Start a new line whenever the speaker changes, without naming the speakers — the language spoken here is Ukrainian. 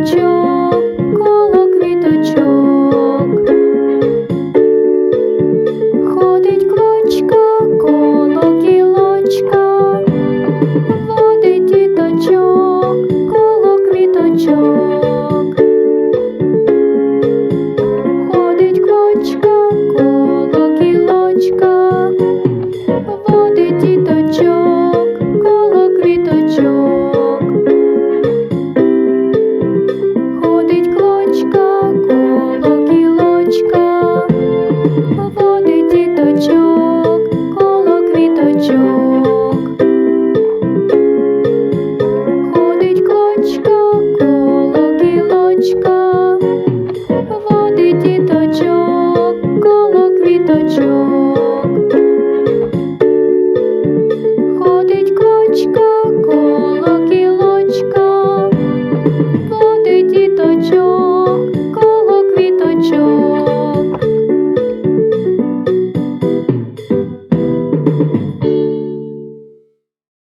діточок коло квіточок. Ходить квочка коло кілочка, водить діточок коло квіточок, ходить клочка, коло кілочка, водить діточок коло квіточок, ходить клочка, коло кілочка. thank you